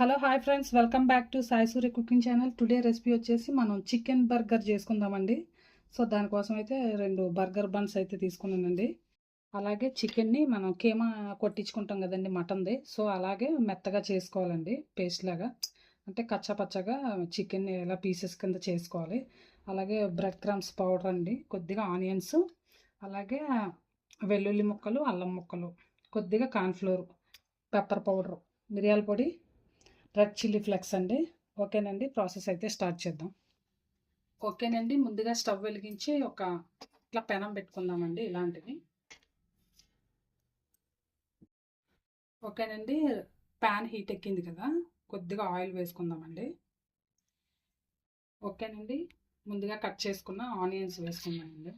Hello hi friends. Welcome back to Sai Surya cooking channel. Today recipe వచ్చేసి మనం chicken burger చేసుకుందామండి. So దానికోసం అయితే రెండు బర్గర్ బన్స్ అయితే తీసుకున్నానండి. అలాగే చికెన్ని మనం కేమా కొట్టించుకుంటాం కదండి మటన్ది. సో అలాగే మెత్తగా చేసుకోవాలండి పేస్ట్ లాగా. అంటే కచ్చపచ్చగా చికెన్ని ఎలా పీసెస్ కింద చేసుకోవాలి. అలాగే బ్రెడ్ క్రమ్స్ పౌడర్ అండి కొద్దిగా ఆనియన్స్. అలాగే వెల్లుల్లి ముక్కలు అల్లం ముక్కలు కొద్దిగా కార్న్ఫ్లోర్ పెప్పర్ పౌడర్ మిరియాల పొడి రెడ్ చిల్లీ ఫ్లెక్స్ అండి. ఓకేనండి ప్రాసెస్ అయితే స్టార్ట్ చేద్దాం. ఓకేనండి ముందుగా స్టవ్ వెలిగించి ఒక ఇట్లా పెనం పెట్టుకుందామండి ఇలాంటివి ఓకేనండి ప్యాన్ హీట్ ఎక్కింది కదా కొద్దిగా ఆయిల్ వేసుకుందామండి. ఓకేనండి ముందుగా కట్ చేసుకున్న ఆనియన్స్ వేసుకుందామండి.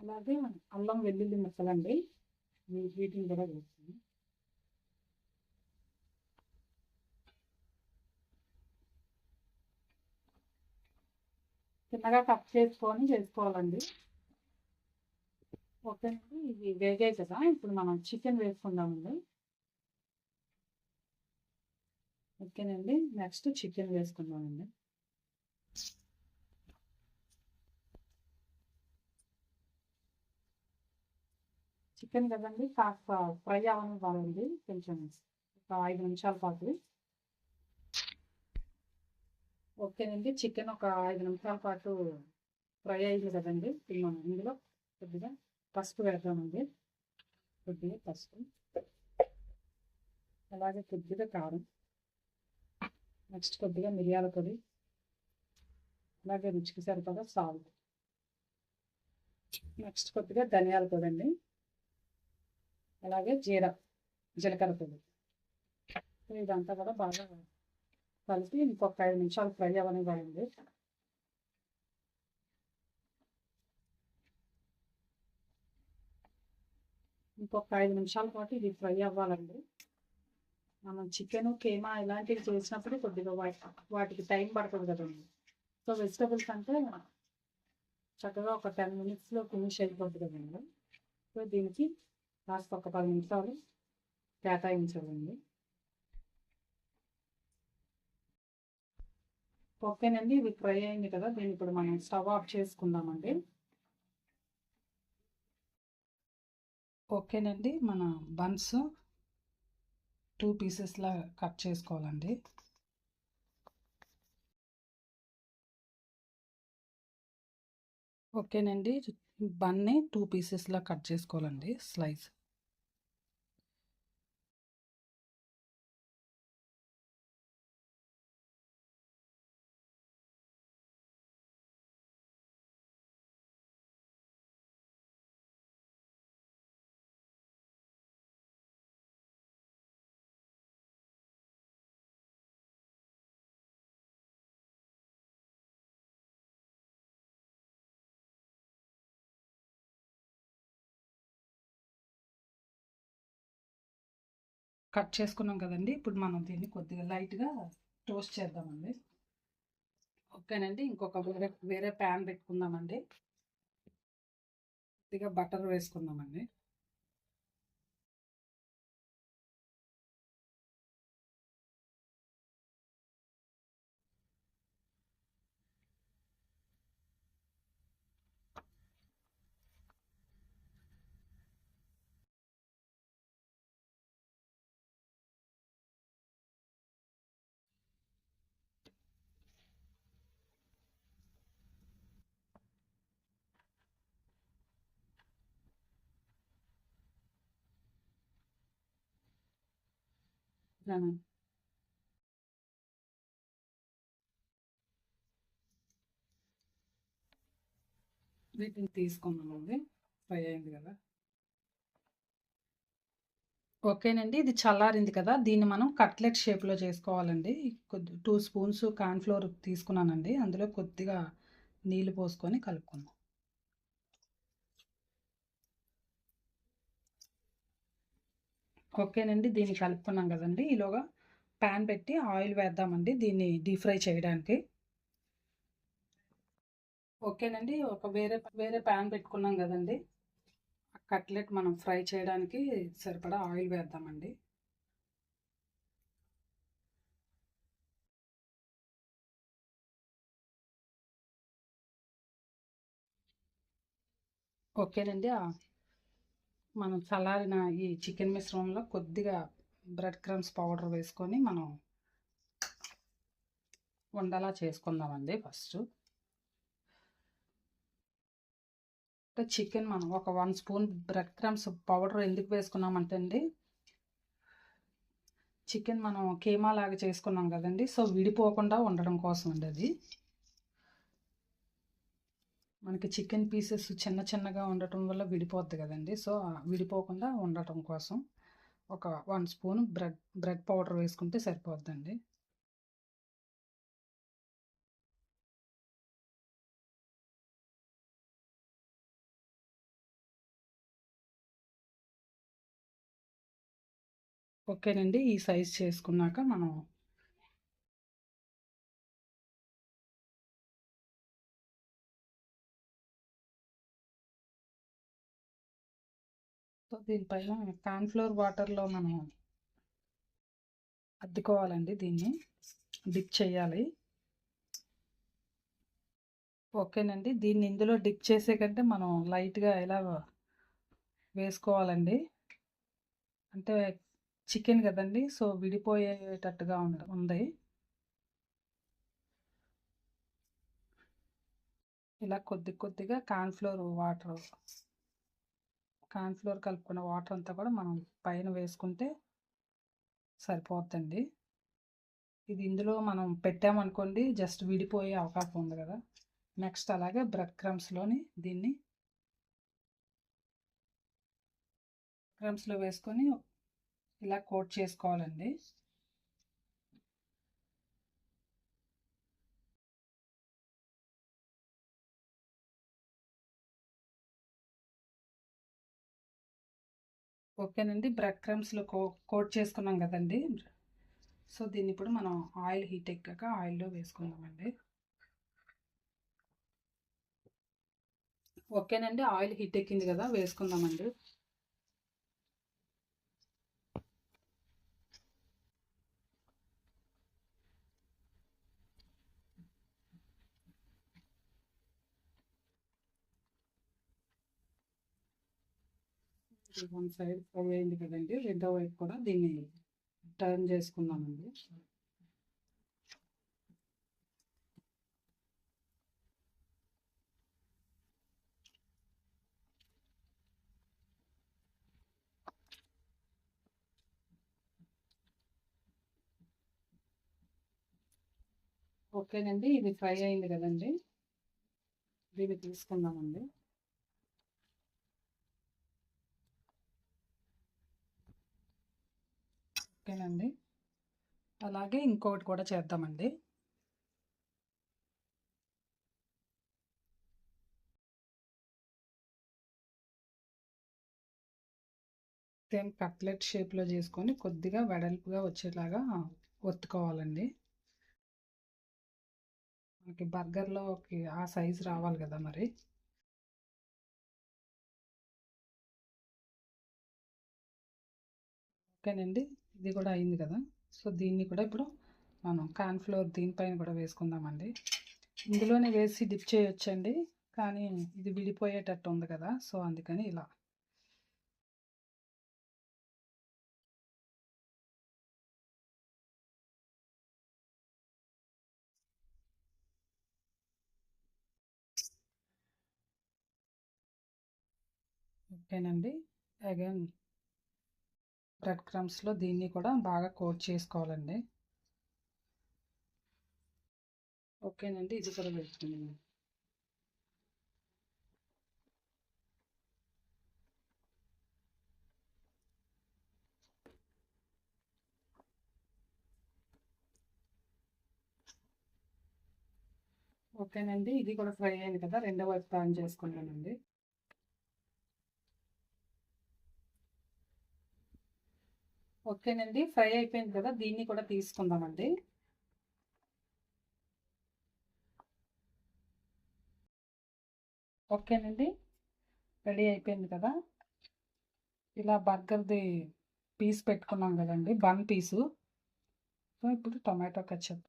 అలాగే అల్లం వెల్లుల్లి ముక్కలండి వీటిని కూడా వేస్తాను చిన్నగా కట్ చేసుకొని వేసుకోవాలండి. ఓకేనండి ఇవి వేగాయి కదా ఇప్పుడు మనం చికెన్ వేసుకుందామండి. ఓకేనండి నెక్స్ట్ చికెన్ వేసుకుందామండి. చికెన్ కదండి కాస్త ఫ్రై అవ్వనివ్వాలండి కొంచెం ఒక ఐదు నిమిషాల పాటు. ఓకేనండి చికెన్ ఒక ఐదు నిమిషాల పాటు ఫ్రై అయింది కదండి మనం ఇందులో కొద్దిగా పసుపు వేద్దామండి. కొద్దిగా పసుపు. అలాగే కొద్దిగా కారం. నెక్స్ట్ కొద్దిగా మిరియాల పొడి. అలాగే రుచికి సరిపడా సాల్ట్. నెక్స్ట్ కొద్దిగా ధనియాల పొడి అండి. అలాగే జీర జీలకర్ర పొడి. ఇదంతా కూడా బాగా కలిపి ఇంకొక ఐదు నిమిషాలు ఫ్రై అవ్వనివ్వండి. ఇంకొక ఐదు నిమిషాల పాటు ఇది ఫ్రై అవ్వాలండి. మనం చికెన్ కేమా ఇలాంటివి చేసినప్పుడు కొద్దిగా వాటికి టైం పడుతుంది కదండి. సో వెజిటబుల్స్ అంటే చక్కగా ఒక టెన్ మినిట్స్లో ఫినిష్ అయిపోతుంది కదండి. సో దీనికి కాస్త ఒక పది నిమిషాలు కేటాయించండి ఓకేనండి ఇది ఫ్రై అయింది కదా దీన్ని ఇప్పుడు మనం స్టవ్ ఆఫ్ చేసుకుందామండి. ఓకేనండి మన బన్స్ టూ పీసెస్లా కట్ చేసుకోవాలండి. ఓకేనండి బన్ని టూ పీసెస్లా కట్ చేసుకోవాలండి స్లైస్. కట్ చేసుకున్నాం కదండి. ఇప్పుడు మనం దీన్ని కొద్దిగా లైట్గా టోస్ట్ చేద్దామండి. ఓకేనండి. ఇంకొక వేరే వేరే ప్యాన్ పెట్టుకుందామండి. కొద్దిగా బటర్ వేసుకుందామండి. వీటిని తీసుకున్నామండి ఫ్రై అయింది కదా ఓకేనండి ఇది చల్లారింది కదా. దీన్ని మనం కట్లెట్ షేప్లో చేసుకోవాలండి. కొద్ది టూ స్పూన్స్ కార్న్ఫ్లోర్ తీసుకున్నానండి. అందులో కొద్దిగా నీళ్ళు పోసుకొని కలుపుకుందాం. ఓకేనండి దీన్ని కలుపుకున్నాం కదండి. ఈలోగా ప్యాన్ పెట్టి ఆయిల్ వేద్దామండి దీన్ని డీప్ ఫ్రై చేయడానికి. ఓకేనండి ఒక వేరే వేరే ప్యాన్ పెట్టుకున్నాం కదండి. కట్లెట్ మనం ఫ్రై చేయడానికి సరిపడా ఆయిల్ వేద్దామండి. ఓకేనండి మనం చల్లారిన ఈ చికెన్ మిశ్రమంలో కొద్దిగా బ్రెడ్ క్రమ్స్ పౌడర్ వేసుకొని మనం ఉండలా చేసుకుందామండి ఫస్ట్. చికెన్ మనం ఒక one spoon bread crumbs powder ఎందుకు వేసుకున్నామంటే అండి చికెన్ మనం కేమా లాగా చేసుకున్నాం కదండి సో విడిపోకుండా ఉండడం కోసం అండి అది. మనకి చికెన్ పీసెస్ చిన్న చిన్నగా ఉండటం వల్ల విడిపోద్ది కదండి. సో విడిపోకుండా ఉండటం కోసం ఒక one spoon bread bread powder వేసుకుంటే సరిపోద్దండి. ఓకేనండి. ఈ సైజ్ చేసుకున్నాక మనం దీనిపైన కాన్ఫ్లోర్ వాటర్లో మనం అద్దుకోవాలండి దీన్ని. డిప్ చేయాలి. ఓకేనండి. దీన్ని ఇందులో డిప్ చేసే కంటే మనం లైట్గా ఎలా వేసుకోవాలండి? అంటే చికెన్ కదండి సో విడిపోయేటట్టుగా ఉంది. ఇలా కొద్ది కొద్దిగా కార్న్ఫ్లోర్ వాటర్ కార్న్ఫ్లోర్ కలుపుకున్న వాటర్ అంతా కూడా మనం పైన వేసుకుంటే సరిపోద్దండి. ఇది ఇందులో మనం పెట్టామనుకోండి జస్ట్ విడిపోయే అవకాశం ఉంది కదా. నెక్స్ట్ అలాగే బ్రెడ్ క్రమ్స్లోని దీన్ని క్రమ్స్లో వేసుకొని ఇలా కోట్ చేసుకోవాలండి. ఓకేనండి. బ్రెడ్ క్రమ్స్లో కో కోట్ చేసుకున్నాం కదండి. సో దీన్ని ఇప్పుడు మనం ఆయిల్ హీట్ ఎక్కాక ఆయిల్లో వేసుకుందామండి. ఓకేనండి. ఆయిల్ హీట్ ఎక్కింది కదా వేసుకుందామండి. వన్ సైడ్ ఫ్రై అయింది కదండి రెండో వైపు కూడా దీన్ని టర్న్ చేసుకుందామండి. ఓకేనండి ఇది ఫ్రై అయింది కదండి. దీన్ని తీసుకుందామండి. ఓకేనండి. అలాగే ఇంకొకటి కూడా చేద్దామండి. సేమ్ కట్లెట్ షేప్లో చేసుకొని కొద్దిగా వెడల్పుగా వచ్చేలాగా ఒత్తుకోవాలండి. మనకి బర్గర్లోకి ఆ సైజు రావాలి కదా మరి. ఓకేనండి. ఇది కూడా అయింది కదా. సో దీన్ని కూడా ఇప్పుడు మనం కార్న్ఫ్లోర్ దీనిపైన కూడా వేసుకుందామండి. ఇందులోనే వేసి డిప్ చేయొచ్చండి. కానీ ఇది విడిపోయేటట్టు ఉంది కదా. సో అందుకని ఇలా. ఓకేనండి. అగైన్ బ్రెడ్ క్రమ్స్లో దీన్ని కూడా బాగా కోట్ చేసుకోవాలండి. ఓకేనండి ఇది కూడా పెట్టుకున్నాను ఓకేనండి ఇది కూడా ఫ్రై అయింది కదా రెండో వైపు ప్యాన్ చేసుకుంటానండి. ఓకేనండి ఫ్రై అయిపోయింది కదా దీన్ని కూడా తీసుకుందామండి. ఓకేనండి రెడీ అయిపోయింది కదా. ఇలా బర్గర్ది పీస్ పెట్టుకున్నాం కదండి బన్ పీసు. సో ఇప్పుడు టొమాటో కచ్చప్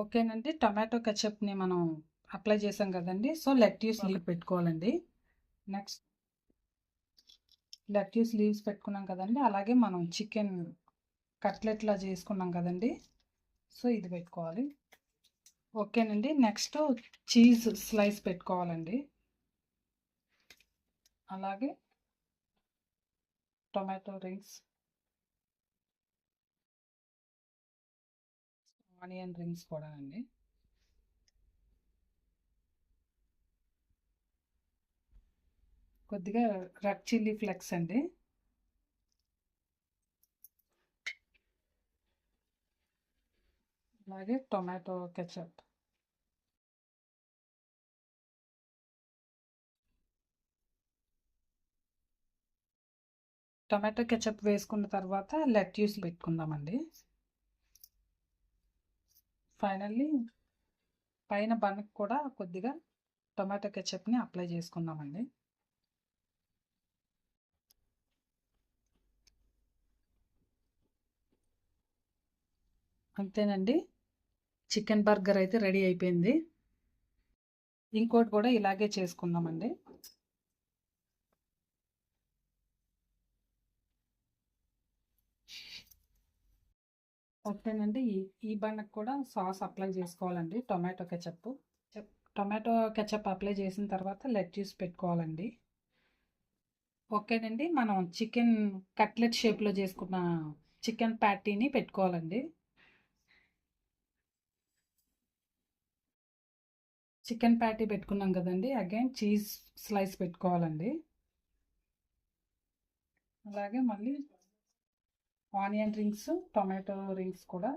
ఓకేనండి. టొమాటో కెచప్ని మనం అప్లై చేసాం కదండి. సో లెట్యూస్ లీవ్ పెట్టుకోవాలండి. నెక్స్ట్. లెట్యూస్ లీవ్స్ పెట్టుకున్నాం కదండి. అలాగే మనం చికెన్ కట్లెట్లా చేసుకున్నాం కదండి. సో ఇది పెట్టుకోవాలి. ఓకేనండి. నెక్స్ట్ చీజ్ స్లైస్ పెట్టుకోవాలండి. అలాగే టొమాటో రింగ్స్ ఆనియన్ రింగ్స్ కూడా అండి కొద్దిగా రెడ్ చిల్లీ ఫ్లెక్స్ అండి. అలాగే టొమాటో కెచప్. టొమాటో కెచప్ వేసుకున్న తర్వాత లెట్యూస్ పెట్టుకుందామండి. ఫైనల్లీ పైన బన్కి కూడా కొద్దిగా టొమాటో కెచప్ని అప్లై చేసుకుందామండి. అంతేనండి. చికెన్ బర్గర్ అయితే రెడీ అయిపోయింది. ఇంకోటి కూడా ఇలాగే చేసుకుందామండి. ఓకేనండి. ఈ ఈ బండకు కూడా సాస్ అప్లై చేసుకోవాలండి. Tomato ketchup. Tomato ketchup apply చేసిన తర్వాత లెట్యూస్ పెట్టుకోవాలండి. ఓకేనండి. మనం చికెన్ కట్లెట్ షేప్లో చేసుకున్న చికెన్ ప్యాటీని పెట్టుకోవాలండి. చికెన్ ప్యాటీ పెట్టుకున్నాం కదండి. అగైన్ చీజ్ స్లైస్ పెట్టుకోవాలండి. అలాగే మళ్ళీ ఆనియన్ రింగ్స్ టొమాటో రింగ్స్ కూడా.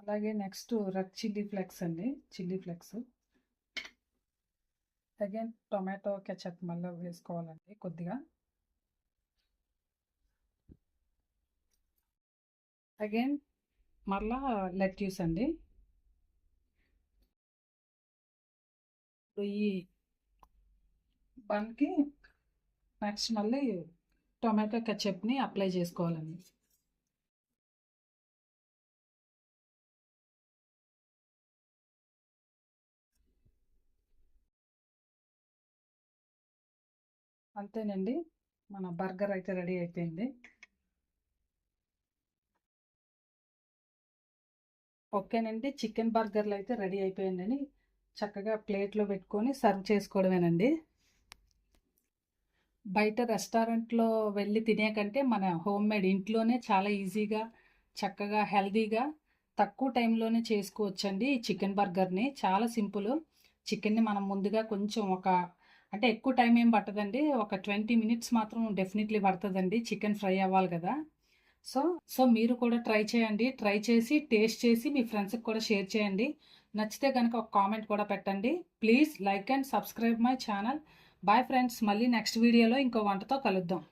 అలాగే నెక్స్ట్ రెడ్ చిల్లీ ఫ్లెక్స్ అండి chilli flakes. Again tomato ketchup మళ్ళీ వేసుకోవాలండి కొద్దిగా. అగైన్ మళ్ళా లెట్యూస్ అండి. ఈ బన్కి నెక్స్ట్ మళ్ళీ టొమాటో కచప్ని అప్లై చేసుకోవాలండి. అంతేనండి. మన బర్గర్ అయితే రెడీ అయిపోయింది. ఓకేనండి. చికెన్ బర్గర్లు అయితే రెడీ అయిపోయిందని చక్కగా ప్లేట్లో పెట్టుకొని సర్వ్ చేసుకోవడమేనండి. బయట రెస్టారెంట్లో వెళ్ళి తినే కంటే మన హోమ్ మేడ్ ఇంట్లోనే చాలా ఈజీగా చక్కగా హెల్తీగా తక్కువ టైంలోనే చేసుకోవచ్చండి ఈ చికెన్ బర్గర్ని. చాలా సింపుల్. చికెన్ని మనం ముందుగా కొంచెం ఒక అంటే ఎక్కువ టైం ఏం పట్టదండి. ఒక ట్వంటీ మినిట్స్ మాత్రం డెఫినెట్లీ పడుతుందండి. చికెన్ ఫ్రై అవ్వాలి కదా. సో సో మీరు కూడా ట్రై చేయండి. ట్రై చేసి టేస్ట్ చేసి మీ ఫ్రెండ్స్కి కూడా షేర్ చేయండి. నచ్చితే కనుక ఒక కామెంట్ కూడా పెట్టండి. Please like and subscribe my channel. Bye friends మళ్ళీ నెక్స్ట్ వీడియోలో ఇంకో వంటతో కలుద్దాం.